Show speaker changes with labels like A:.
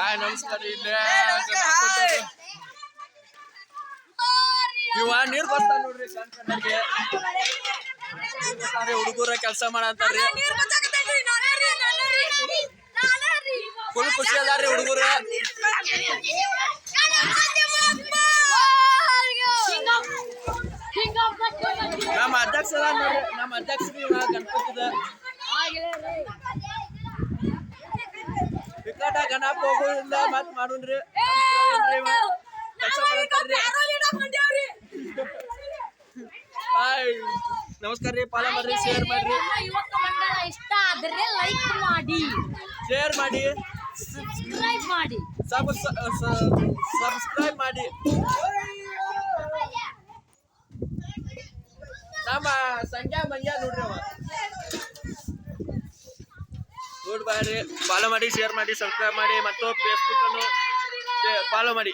A: Hi ನಮಸ್ಕಾರ ಇಲ್ಲೇ ಇವ ನೀರ್ ಬರ್ತಾನ ನೋಡ್ರಿ ಸಣ್ಣ ಸಣ್ಣಗೆ ಹುಡುಗರ ಕೆಲಸ ಮಾಡಂತಾರ್ರಿ ಫುಲ್ ಖುಷಿ ಅದಾರ್ರಿ ಹುಡುಗರು ನಮ್ಮ ಅಧ್ಯಕ್ಷರ ನೋಡ್ರಿ ನಮ್ಮ ಅಧ್ಯಕ್ಷರು ಇವ ಗಣಪತಿದ ವಿಕಟ ಗಣಪ ಹೋಗೋದ್ರಿಂದ ಮತ್ ಮಾಡುನ್ರಿ ನಮಸ್ಕಾರ ರೀ ಪಾಲ ಮಾಡ್ರಿ ಶೇರ್ ಮಾಡ್ರಿ.
B: ಯುವಕ ಮಂಡಳ ಇಷ್ಟ ಆದ್ರೆ ಲೈಕ್ ಮಾಡಿ.
A: ಶೇರ್ ಮಾಡಿ.
B: ಸಬ್ಸ್ಕ್ರೈಬ್ ಮಾಡಿ.
A: ಸಬ್ ಸಬ್ಸ್ಕ್ರೈಬ್ ಮಾಡಿ. ನಮ್ಮ ಸಂಖ್ಯಾ ಗುಡ್ ಬಾಯ್ ರೀ. ಫಾಲೋ ಮಾಡಿ ಶೇರ್ ಮಾಡಿ ಸಬ್ಸ್ಕ್ರೈಬ್ ಮಾಡಿ ಮತ್ತು ಫೇಸ್ಬುಕ್ಕನ್ನು ಫಾಲೋ ಮಾಡಿ.